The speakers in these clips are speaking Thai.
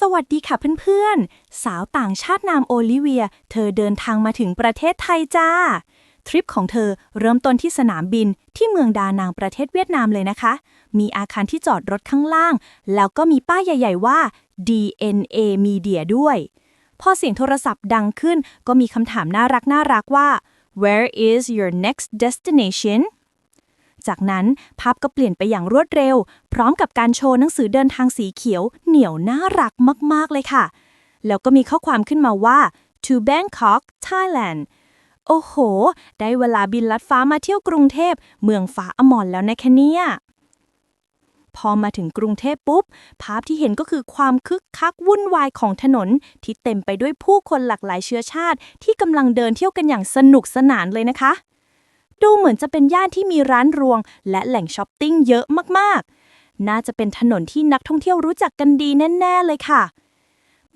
สวัสดีค่ะเพื่อนๆ สาวต่างชาตินามโอลิเวีย เธอเดินทางมาถึงประเทศไทยจ้า ทริปของเธอเริ่มต้นที่สนามบินที่เมืองดานางประเทศเวียดนามเลยนะคะ มีอาคารที่จอดรถข้างล่าง แล้วก็มีป้ายใหญ่ ๆ ว่า DNA Media ด้วย พอเสียงโทรศัพท์ดังขึ้นก็มีคำถามน่ารักน่ารักว่า Where is your next destination จากนั้นภาพก็เปลี่ยนไปอย่างรวดเร็ว พร้อมกับการโชว์หนังสือเดินทางสีเขียว เหนียวน่ารักมากๆเลยค่ะ แล้วก็มีข้อความขึ้นมาว่า to Bangkok Thailand โอ้โห ได้เวลาบินลัดฟ้ามาเที่ยวกรุงเทพ เมืองฟ้าอมรแล้วนะคะเนี่ยพอมาถึงกรุงเทพปุ๊บ ภาพที่เห็นก็คือความคึกคักวุ่นวายของถนน ที่เต็มไปด้วยผู้คนหลากหลายเชื้อชาติ ที่กำลังเดินเที่ยวกันอย่างสนุกสนานเลยนะคะ ดูเหมือนจะเป็นย่านที่มีร้านรวง และแหล่งช้อปปิ้งเยอะมากๆ น่าจะเป็นถนนที่นักท่องเที่ยวรู้จักกันดีแน่ ๆ เลยค่ะ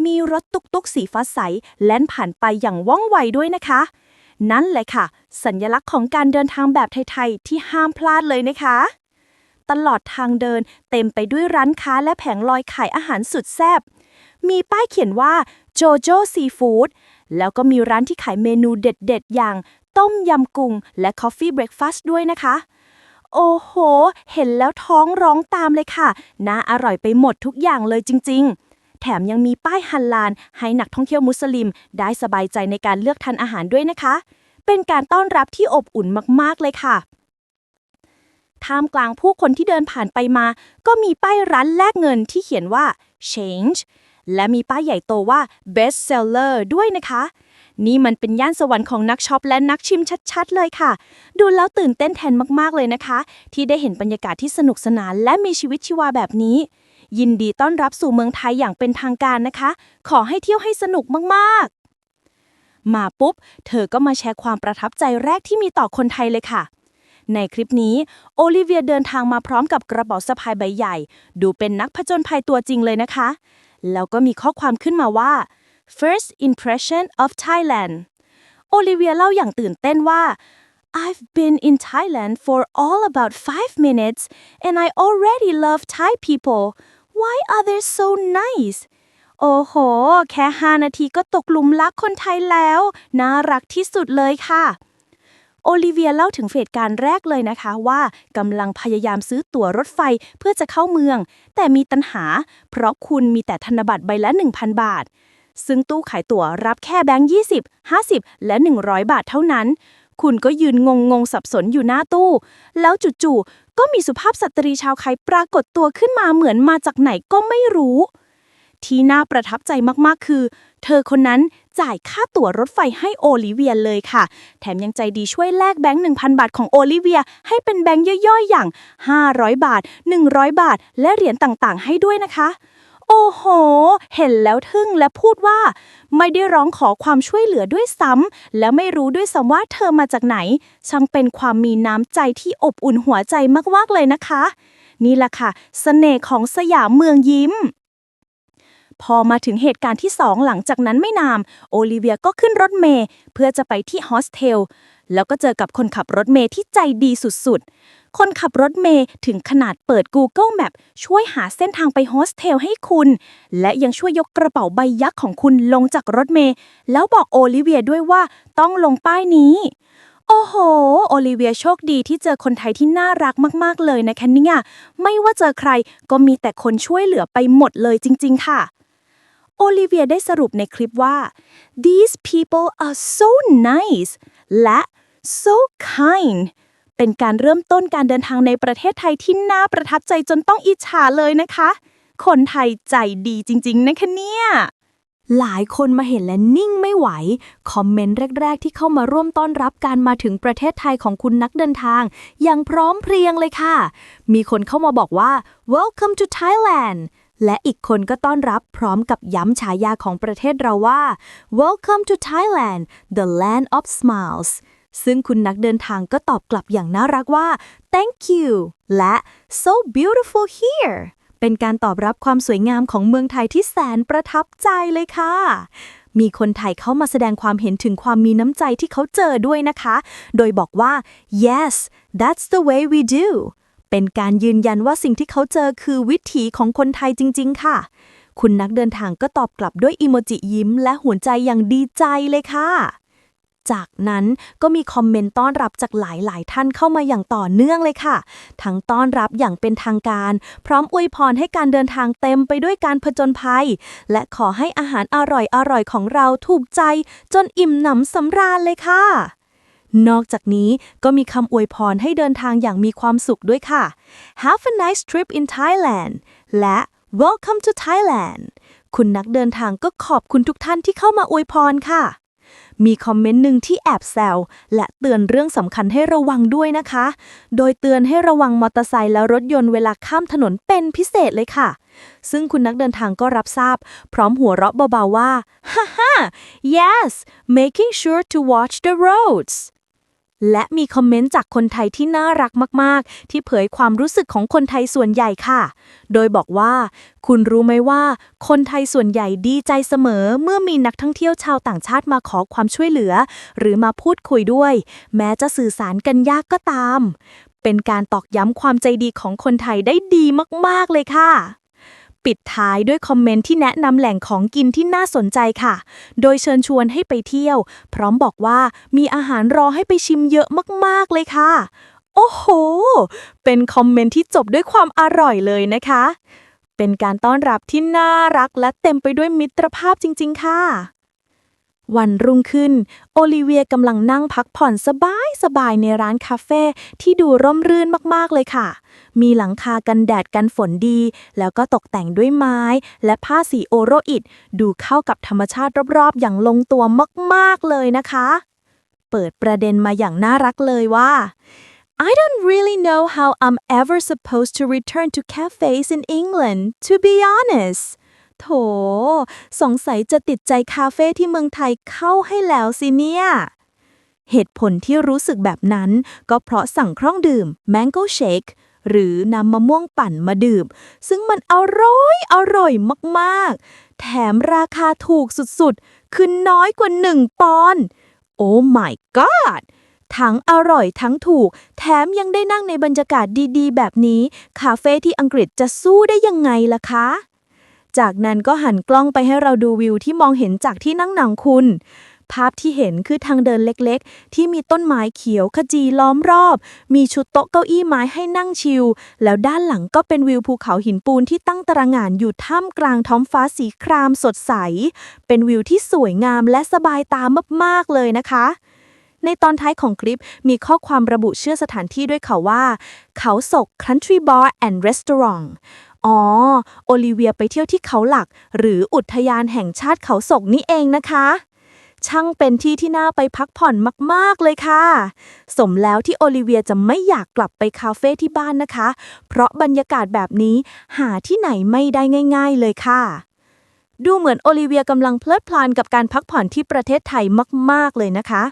มีรถตุกตุกสีฟ้าใสแล่นผ่านไปอย่างว่องไวด้วยนะคะ นั่นแหละค่ะ สัญลักษณ์ของการเดินทางแบบไทย ๆ ที่ห้ามพลาดเลยนะคะ ตลอดทางเดินเต็มไปด้วยร้านค้าและแผงลอยขายอาหารสุดแซ่บมีป้ายเขียนว่าโจโจซีฟู้ดแล้วก็มีร้านที่ขายเมนูเด็ด ๆ อย่าง ต้มยำกุ้งและ Coffee Breakfast ด้วยนะคะ โอ้โห เห็นแล้วท้องร้องตามเลยค่ะ น่าอร่อยไปหมดทุกอย่างเลยจริง ๆแถมยังมีป้ายฮัลลาน ให้นักท่องเที่ยวมุสลิม ได้สบายใจในการเลือกทานอาหารด้วยนะคะ เป็นการต้อนรับที่อบอุ่นมาก ๆ เลยค่ะ ท่ามกลางผู้คนที่เดินผ่านไปมา ก็มีป้ายร้านแลกเงินที่เขียนว่า change และมีป้ายใหญ่โตว่า best seller ด้วยนะคะ นี่มันเป็นย่านสวรรค์ของนักช็อปและนักชิมชัดๆ เลยค่ะ ดูแล้วตื่นเต้นแทนมากๆเลยนะคะ ที่ได้เห็นบรรยากาศที่สนุกสนานและมีชีวิตชีวาแบบนี้ ยินดีต้อนรับสู่เมืองไทยอย่างเป็นทางการนะคะ ขอให้เที่ยวให้สนุกมากๆ มาปุ๊บ เธอก็มาแชร์ความประทับใจแรกที่มีต่อคนไทยเลยค่ะในคลิปนี้ โอลิเวียเดินทางมาพร้อมกับกระเป๋าสะพายใบใหญ่ ดูเป็นนักผจญภัยตัวจริงเลยนะคะ แล้วก็มีข้อความขึ้นมาว่า first impression of Thailand โอลิเวียเล่าอย่างตื่นเต้นว่า I've been in Thailand for all about five minutes and I already love Thai people why are they so nice โอ้โห แค่ 5 นาทีก็ตกหลุมรักคนไทยแล้ว น่ารักที่สุดเลยค่ะ โอลิเวียเล่าถึงเหตุการณ์แรกเลยนะคะว่ากำลังพยายามซื้อตั๋วรถไฟเพื่อจะเข้าเมือง แต่มีตัญหา เพราะคุณมีแต่ธนบัตรใบละ 1,000 บาท ซึ่งตู้ขายตั๋วรับแค่แบงค์20 50 และ 100 บาทเท่านั้น คุณก็ยืนงงงๆสับสนอยู่หน้าตู้ แล้วจู่ๆก็มีสุภาพสตรีชาวไทยปรากฏตัวขึ้นมาเหมือนมาจากไหนก็ไม่รู้ ที่น่าประทับใจมากๆคือ เธอคนนั้นจ่ายค่าตั๋วรถไฟให้โอลิเวียเลยค่ะ แถมยังใจดีช่วยแลกแบงค์ 1,000 บาทของโอลิเวีย ให้เป็นแบงค์ย่อยๆ อย่าง 500 บาท 100 บาท และเหรียญต่างๆ ให้ด้วยนะคะ โอ้โห เห็นแล้วทึ่งและพูดว่า ไม่ได้ร้องขอความช่วยเหลือด้วยซ้ำและไม่รู้ด้วยซ้ำว่าเธอมาจากไหน ช่างเป็นความมีน้ำใจที่อบอุ่นหัวใจมากๆเลยนะคะ นี่แหละค่ะเสน่ห์ของสยามเมืองยิ้ม พอมาถึงเหตุการณ์ที่สองหลังจากนั้นไม่นานโอลิเวียก็ขึ้นรถเมล์เพื่อจะไปที่โฮสเทล แล้วก็เจอกับคนขับรถเมล์ที่ใจดีสุดๆ คนขับรถเมล์ถึงขนาดเปิด Google Map ช่วยหาเส้นทางไปโฮสเทลให้คุณ และยังช่วยยกกระเป๋าใบยักษ์ของคุณลงจากรถเมล์แล้วบอกโอลิเวียด้วยว่าต้องลงป้ายนี้ โอ้โห โอลิเวียโชคดีที่เจอคนไทยที่น่ารักมากๆเลยนะคะเนี่ย ไม่ว่าเจอใครก็มีแต่คนช่วยเหลือไปหมดเลยจริง ๆ ค่ะโอลิเวียได้สรุปในคลิปว่า these people are so nice และ so kind เป็นการเริ่มต้นการเดินทางในประเทศไทยที่น่าประทับใจจนต้องอิจฉาเลยนะคะ คนไทยใจดีจริง ๆ นะคะเนี่ย หลายคนมาเห็นและนิ่งไม่ไหว คอมเมนต์แรก ๆ ที่เข้ามาร่วมต้อนรับการมาถึงประเทศไทยของคุณนักเดินทาง อย่างพร้อมเพรียงเลยค่ะ มีคนเข้ามาบอกว่า welcome to Thailand และอีกคนก็ต้อนรับพร้อมกับย้ำฉายาของประเทศเราว่า welcome to Thailand the land of smiles ซึ่งคุณนักเดินทางก็ตอบกลับอย่างน่ารักว่า thank you และ so beautiful here เป็นการตอบรับความสวยงามของเมืองไทยที่แสนประทับใจเลยค่ะ มีคนไทยเข้ามาแสดงความเห็นถึงความมีน้ำใจที่เขาเจอด้วยนะคะ โดยบอกว่า yes that's the way we do เป็นการยืนยันว่าสิ่งที่เขาเจอคือวิถีของคนไทยจริง ๆ ค่ะ คุณนักเดินทางก็ตอบกลับด้วยอีโมจิยิ้มและหัวใจอย่างดีใจเลยค่ะ จากนั้นก็มีคอมเมนต์ต้อนรับจากหลายๆ ท่านเข้ามาอย่างต่อเนื่องเลยค่ะ ทั้งต้อนรับอย่างเป็นทางการ พร้อมอวยพรให้การเดินทางเต็มไปด้วยการผจญภัย และขอให้อาหารอร่อยๆ ของเราถูกใจ จนอิ่มหนำสำราญเลยค่ะ นอกจากนี้ก็มีคำอวยพรให้เดินทางอย่างมีความสุขด้วยค่ะ Have a nice trip in Thailand และ Welcome to Thailand คุณนักเดินทางก็ขอบคุณทุกท่านที่เข้ามาอวยพรค่ะ มีคอมเมนต์หนึ่งที่แอบแซวและเตือนเรื่องสำคัญให้ระวังด้วยนะคะ โดยเตือนให้ระวังมอเตอร์ไซค์และรถยนต์เวลาข้ามถนนเป็นพิเศษเลยค่ะ ซึ่งคุณนักเดินทางก็รับทราบ พร้อมหัวเราะเบาๆว่าฮ่าฮ่า yes making sure to watch the roads และมีคอมเมนต์จากคนไทยที่น่ารักมาก ๆ ที่เผยความรู้สึกของคนไทยส่วนใหญ่ค่ะ โดยบอกว่า คุณรู้ไหมว่า คนไทยส่วนใหญ่ดีใจเสมอ เมื่อมีนักท่องเที่ยวชาวต่างชาติมาขอความช่วยเหลือ หรือมาพูดคุยด้วย แม้จะสื่อสารกันยากก็ตาม เป็นการตอกย้ำความใจดีของคนไทยได้ดีมาก ๆ เลยค่ะ ปิดท้ายด้วยคอมเมนต์ที่แนะนำแหล่งของกินที่น่าสนใจค่ะ โดยเชิญชวนให้ไปเที่ยว พร้อมบอกว่ามีอาหารรอให้ไปชิมเยอะมากๆเลยค่ะ โอ้โห เป็นคอมเมนต์ที่จบด้วยความอร่อยเลยนะคะ เป็นการต้อนรับที่น่ารักและเต็มไปด้วยมิตรภาพจริง ๆ ค่ะ วันรุ่งขึ้น โอลิเวียกำลังนั่งพักผ่อนสบายสบายๆในร้านคาเฟ่ที่ดูร่มรื่นมากๆเลยค่ะ มีหลังคากันแดดกันฝนดี แล้วก็ตกแต่งด้วยไม้ และผ้าสีโอโรอิดดูเข้ากับธรรมชาติรอบๆ อย่างลงตัวมากๆเลยนะคะ เปิดประเด็นมาอย่างน่ารักเลยว่า I don't really know how I'm ever supposed to return to cafes in England to be honest โถ สงสัยจะติดใจคาเฟ่ที่เมืองไทยเข้าให้แล้วสิเนี่ย เหตุผลที่รู้สึกแบบนั้น ก็เพราะสั่งเครื่องดื่ม Mango Shake หรือนำมะม่วงปั่นมาดื่ม ซึ่งมันอร่อยอร่อยมากๆ แถมราคาถูกสุดๆ คือน้อยกว่า 1 ปอนด์โอ้ my god ทั้งอร่อยทั้งถูก แถมยังได้นั่งในบรรยากาศดีๆ แบบนี้ คาเฟ่ที่อังกฤษจะสู้ได้ยังไงล่ะคะ จากนั้นก็หันกล้องไปให้เราดูวิวที่มองเห็นจากที่นั่งหนังคุณ ภาพที่เห็นคือทางเดินเล็กๆ ที่มีต้นไม้เขียวขจีล้อมรอบ มีชุดโต๊ะเก้าอี้ไม้ให้นั่งชิล แล้วด้านหลังก็เป็นวิวภูเขาหินปูนที่ตั้งตระหง่านอยู่ท่ามกลางท้องฟ้าสีครามสดใส เป็นวิวที่สวยงามและสบายตามากๆเลยนะคะในตอนท้ายของคลิปมีข้อความระบุชื่อสถานที่ด้วยค่ะว่า เขาศก Country Bar and Restaurant อ๋อ โอลิเวียไปเที่ยวที่เขาหลัก หรืออุทยานแห่งชาติเขาศกนี่เองนะคะ ช่างเป็นที่ที่น่าไปพักผ่อนมากๆเลยค่ะ สมแล้วที่โอลิเวียจะไม่อยากกลับไปคาเฟ่ที่บ้านนะคะ เพราะบรรยากาศแบบนี้หาที่ไหนไม่ได้ง่าย ๆ เลยค่ะ ดูเหมือนโอลิเวียกำลังเพลิดเพลินกับการพักผ่อนที่ประเทศไทยมาก ๆ เลยนะคะ